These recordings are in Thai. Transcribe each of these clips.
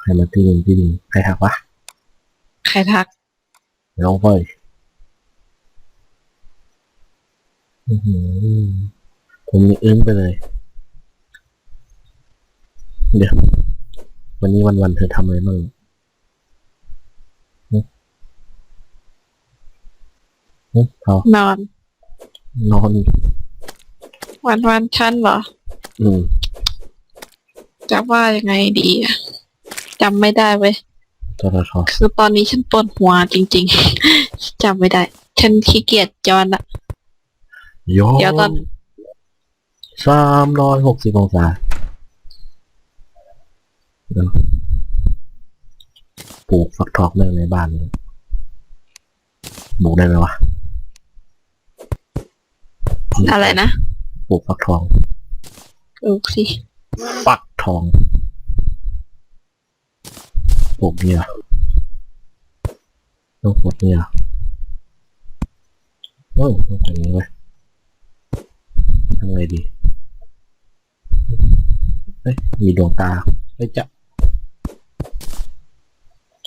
ใครมาตีหนึ่งตีหนึ่งใครทักวะใครทักน้องเฟ้ยอื้อหือผมนี่อึ้งไปเลย เดี๋ยว วันนี้วันวันๆเธอทำอะไรบ้างหึหึเอานอน นอน วันวันๆฉันเหรอ อืมจะว่ายังไงดีอะ จำไม่ได้เว้ยทททคือตอนนี้ฉันปวดหัวจริง ๆจำไม่ได้ ฉันขี้เกียจจอนละโยเดี๋ยวตอนสามร้อยหกสิบองศาเดี๋ยวปลูกฟักทองเรื่องในบ้านเลยปลูกได้ไหมวะอะไรนะปลูกฟักทองลูกสิฟักทอง ปลูกเนี่ยต้องปลูกเนี่ยโอ้ยต้องอย่างนี้ไว้ยทำไงดีเอ้ยมีดวงตาเอ้ยจะ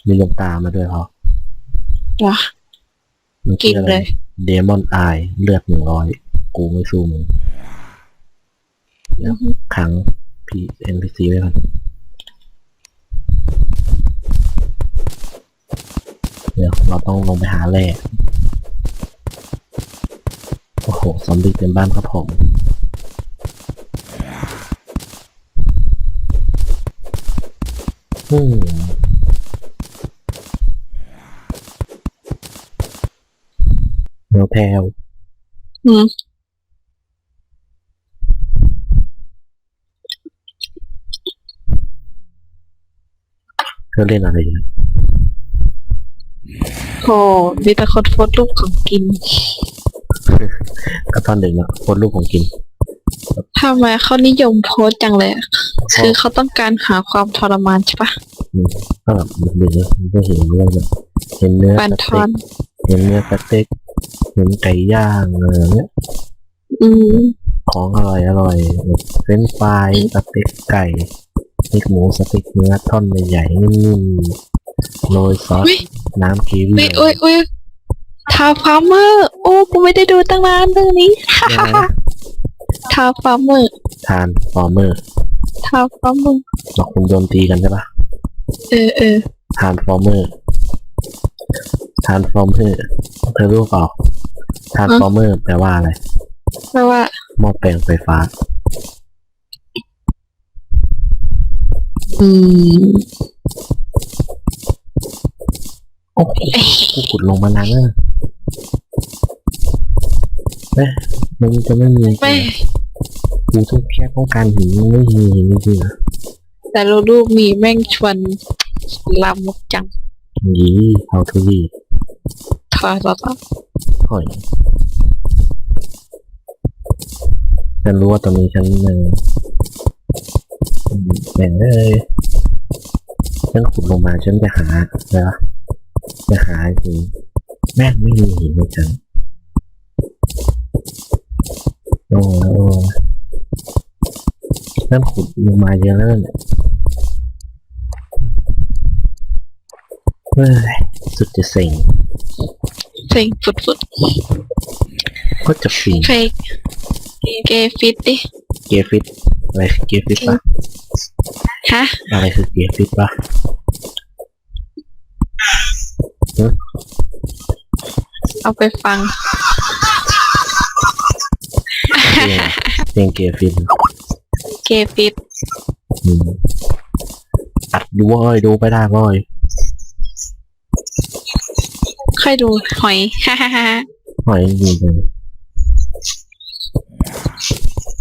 มีดวงตามาด้วยเหรอวะมันกินเลยเดมอนไอเลือดหนึ่งร้อยกูไม่สู้มึงเดี๋ยวขังพีเอ็นพีซีไว้ก่อน เดี๋ยวเราต้องลงไปหาแร่โอ้โหซอมบี้เต็มบ้านครับผมอืมแนวแพรวอืมเธอเล่นอะไรอยู่ โหมีแต่คนโพสต์รูปของกินก็ตอนเด็กนะโพสต์รูปของกิน ทำไมเขานิยมโพสต์จังเลยอะคือเขาต้องการหาความทรมานใช่ปะก็แบบเด็กๆมันก็เห็นเรื่องแบบเห็นเนื้อบันสทเต็อกนเห็นเนื้อสเต็กเห็นไก่ย่างอะไรเนี้ยอืม ของอร่อยอร่อยแบบเฟรนช์ฟรายสเต็กไก่สเต็กหมูสเต็กเนื้อท่อนใหญ่ๆนิ่มๆ โรยซอสอุ๊ย น้ำกีวีอุ้ยอุ้ยอุ้ยทาฟาร์มเมอร์ โอ้ กูไม่ได้ดูตั้งนานเรื่องนี้ยังไงนะทาฟาร์มเมอร์ ทานฟอร์เมอร์ทาฟาร์มเมอร์ หลอกคุณโดนตีกันใช่ปะเออเออ ทานฟอร์เมอร์ทานฟอร์เมอร์เธอรู้เปล่าทานฟอร์เมอร์แปลว่าอะไรแปลว่า หม้อแปลงไฟฟ้า อืม โอ้โหกูขุดลงมานานแล้วเอ๊ะมันจะไม่มีจริงไม่ๆกูต้องแค่ต้องการหินไม่มีหินจริงๆนะแต่เรารูปมีแม่งชวนลามกจังยี่เอาทุลีทอทอทอห่อยฉันรู้ว่าตอนนี้ฉันเอออืมแหมเอ้ยฉันขุดลงมาฉันจะหาอะไรวะ จะหาหินแม่งไม่มีหินเลยฉันโอ้ยโอ้ยฉันขุดลงมาเยอะแล้วเนี่ยเฮ้ยสุดจะเซ็งเซ็งฟุดฟุดก็จะฟินเฟกเกฟิตดิเกยร์ฟิตอะไรคือเกยร์ฟิตปะฮะอะไรคือเกยร์ฟิตปะ เอาไปฟัง เพลงเพลงเกยร์ฟิตเกฟิตอืมอัดดูเว้ยดูไปได้เว้ยค่อยดูหอย ฮ่าฮ่าฮ่าหอยจริงเลย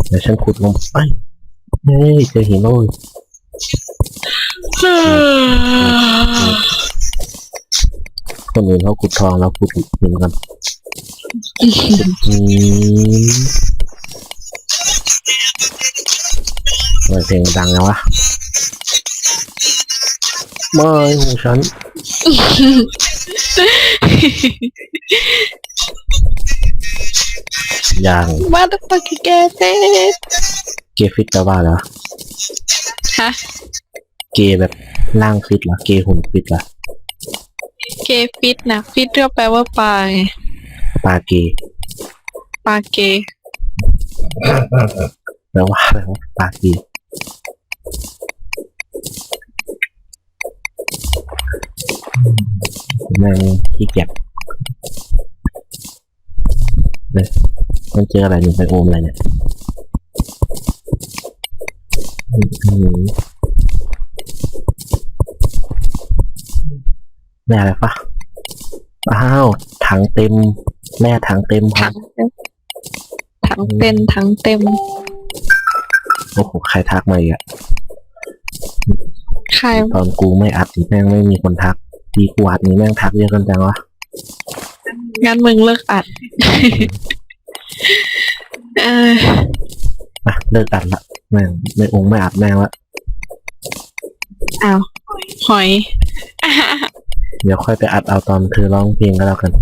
เดี๋ยวฉันขุดลงไปเฮ้ยเจอหินโอ้ย คนอื่นเขาขุดทองแล้วขุดหินกันอืมเปิดเพลงดังนะวะไม่หูฉัน ยังมาตฟักเกฟิตเกยร์ฟิตแปลว่าอะไรวะฮะ เกย์แบบร่างฟิตเหรอ เกย์หุ่นฟิตเหรอ เกย์ฟิตนะฟิตก็แปลว่าปลาไงปลาเกย์ปลาเกย์แปลว่าแปลว่าปลาเกย์แม่งขี้เกียจเนี่ยมันเจออะไรเนี่ยไปโอมอะไรเนี่ยอืมอืม แม่อะไรปะอ้าวถังเต็ม แม่ถังเต็มครัถับงเต็มถังเป็นถังเต็ม โอ้โหใครทักมาอีกอะใครตอนกูไม่อัดนี่แม่งไม่มีคนทักทีกูอัดนี่แม่งทักเยอะกันจังวะงั้นมึงเลิกอัด เอออะเลิกอัดละแม่งไม่องค์ไม่อัดแม่งละ อ้าวหอย เดี๋ยวค่อยไปอัดเอาตอนเธอร้องเพลงก็แล้วกัน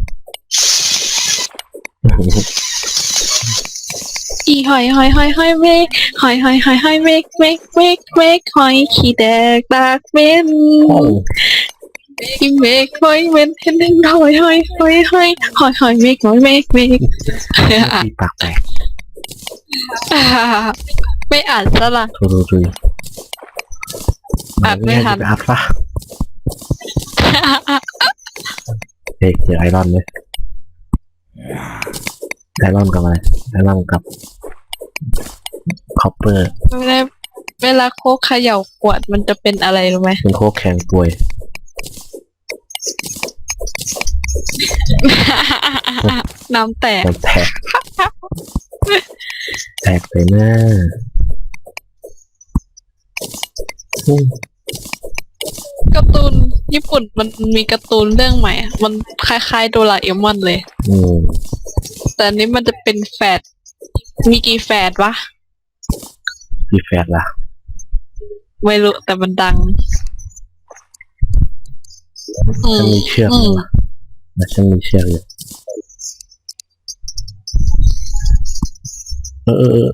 อีหอยหอยหอยหอยเมกหอยหอยหอยหอยเมกเมกเมกเมกหอยขี้แดกตากเม็นโอ้อีเมกหอยเม็นเห็นเห็นหอยหอยหอยหอยหอยหอยเมกหอยเมกเมกตีปากแตกไม่อ่านซะละทุรุรุยอัดไม่ทันไปอัดปะ เฮ้ยเจอไอรอนเลยไอรอนกับอะไรไอรอนกับคอปเปอร์เวลาเวลาโคกเขย่าขวดมันจะเป็นอะไรรู้ไหมเป็นโคกแข็งป่วย น้ำแตกมันแตกแตกไปหน้าอืมการ์ตูน ญี่ปุ่นมันมีการ์ตูนเรื่องใหม่อะมันคล้ายๆโดราเอมอนเลย อืมแต่อันนี้มันจะเป็นแฝดมีกี่แฝดวะพี่แฟดล่ะไม่รู้แต่มันดัง อืฉันมมีเชือกอือยู่มล่ะนะฉันมีเชือกอยู่เออเออเออ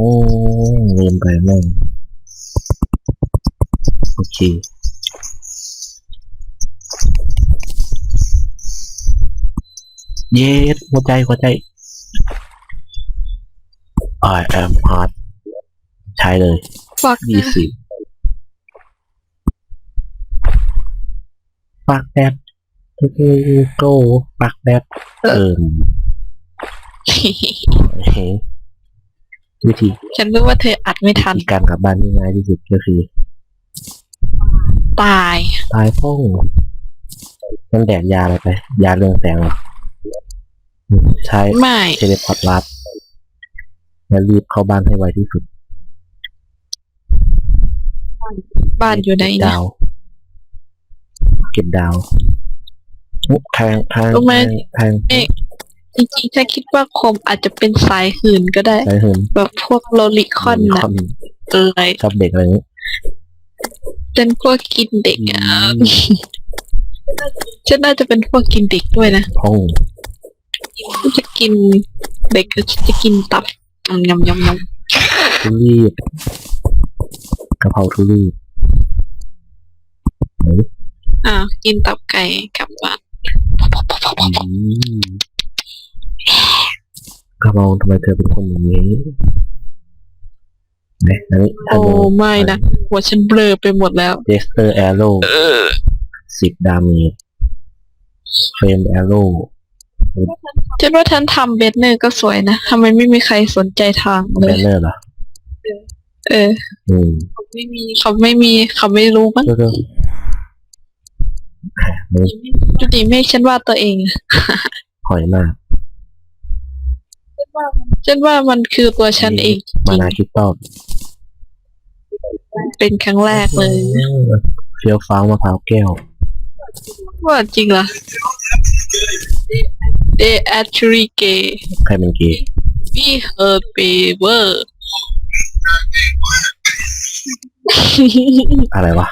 โอ้ลืมไปแม่งโอเคเย็ดหัวใจหัวใจ I am hard ใช้เลยฟักยี่สิบปากแดดคือโก้ปากแดดเอิ่มเฮ้ วิธีฉันรู้ว่าเธออัดไม่ทันวิธีการกลับบ้านที่ง่ายที่สุดก็คือ ตาย ตายพ้องมันแดกยาอะไรไป ยาเรื่องแสงเหรออืมใช้ไม่ เทเลพอร์ตลัดแล้วรีบเข้าบ้านให้ไวที่สุด บ้านอยู่ไหนเก็บเนี่ยดาวเก็บดาวอุ๊ยแทงแทงรู้ไหมแทงแทง จริงๆฉันคิดว่าคมอาจจะเป็นสายหื่นก็ได้ ใช้เหินแบบพวกโลลิคอนคนะอนอะไรชอบเด็กอะไรนี้เป็นพวกกินเด็กอะฉันน่าจะเป็นพวกกินเด็กด้วยนะพ้องฉันจะกินเด็กก็จะกินตับยำยำยำยำทุรีบกะเพราทุรีบอ่ากินตับไก่กลับบ้าน อืมกะเพราทำไมเธอเป็นคนอย่างนี้เนี่ยอันนี้โอ้ไม่นะหัวฉันเบลอไปหมดแล้วเจสเตอร์แอโร่สิบดาเมจเฟรมแอโร่ฉันว่าฉันทำเบสเนอร์ก็สวยนะทำไมไม่มีใครสนใจทางเลแบยนเนอร์เหรอเอออืมเขาไม่มีเขาไม่มีเขาไม่รู้มั้งเร็วๆนี่จุดนี้ไม่ฉันว่าตัวเองอะหอยมาก ฉันว่ามันคือตัวฉันเองจมาริงนาคิตตอลๆเป็นครั้งแรกเลยเฟี้ยวฟ้าวมะพร้าวแก้ว ว่าจริงเหรอ They actually gay ใครเป็นเกย์ we heard paper อะไรวะ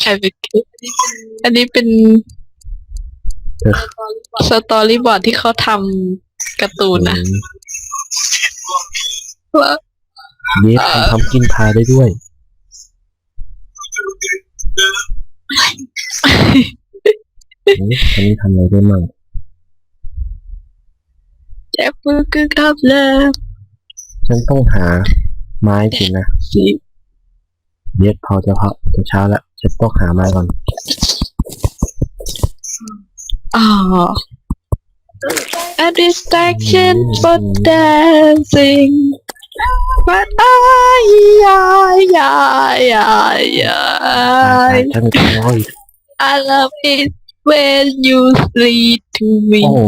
ใครเป็นเกย์อันนี้เป็นสตอรี่บอร์ดที่เขาทำการ์ตูนนะ เยสทำทำกินพายได้ด้วยอืมอันนี้ทำอะไรได้มั่งแจ็คฟูคือครับเลยฉันต้องหาไม้สินะสิเยสพอจะพอจะเช้าแล้วฉันต้องหาไม้ก่อนอ๋อ A distraction for dancing but I I I I ตาย I ฉันก็ร้อย I love it when you lead to me โอ้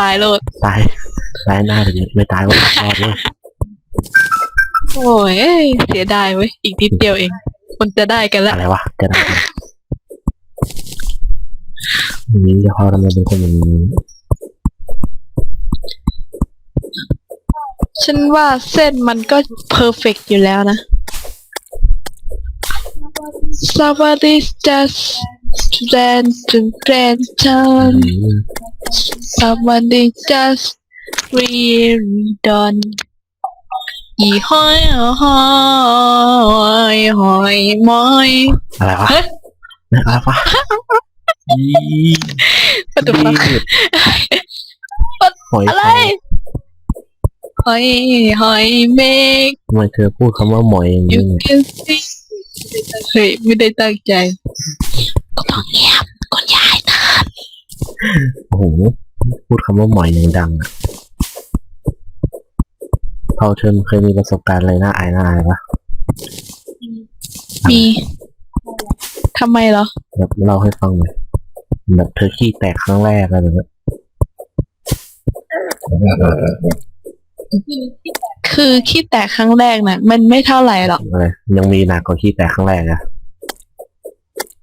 ตายโลดตายตายหน้าเลยไม่ตายว่ารอดเลยโอ้ยเสียดายเว้ย อีกนิดเดียวเอง คนจะได้กันละอะไรวะจะได้ไหมอย่างนี้จะพอทำไมเป็นคนอย่างนี้ ฉันว่าเส้นมันก็เพอร์เฟกอยู่แล้วนะ Somebody just stand to grand อื turn ม Somebody just really done อีห้อยห้อยห้อยมอยอะไรวะเฮ้ยเนี่ยอะไรวะอี What the fuck หอยอะไร หอยหอยเมฆทำไมเธอพูดคำว่าหมอยอย่างนี้ you เนี่ย can see เฮ้ยไม่ได้ตั้งใจก็ต้องเงียบคนยายนะโอ้โห พูดคำว่าหมอยอย่างดังอะพอเธอเคยมีประสบการณ์อะไรน่าอายน่าอายปะมีทำไมเหรอ แบบเล่าให้ฟังหน่อยแบบเธอขี้แตกครั้งแรกอะไรแบบนี้ คือขี้แตกครั้งแรกน่ะ มันไม่เท่าไหร่หรอกอะไรยังมีหนักกว่าขี้แตกครั้งแรกอะ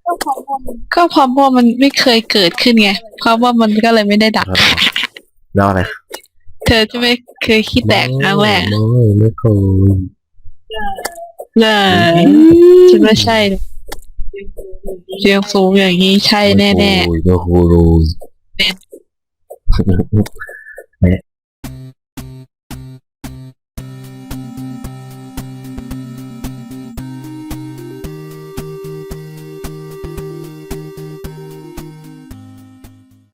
ก็เพราะว่ามันไม่เคยเกิดขึ้นไง เพราะว่ามันก็เลยไม่ได้ดัก แล้วอะไรเธอจะไม่เคยขี้แตกครั้งแรกไม่ไม่เคยเลยฉันว่าใช่เลยเสียงสูงอย่างนี้ใช่แน่โอ้ยโอ้โหโอ้ยเป็นเนี่ย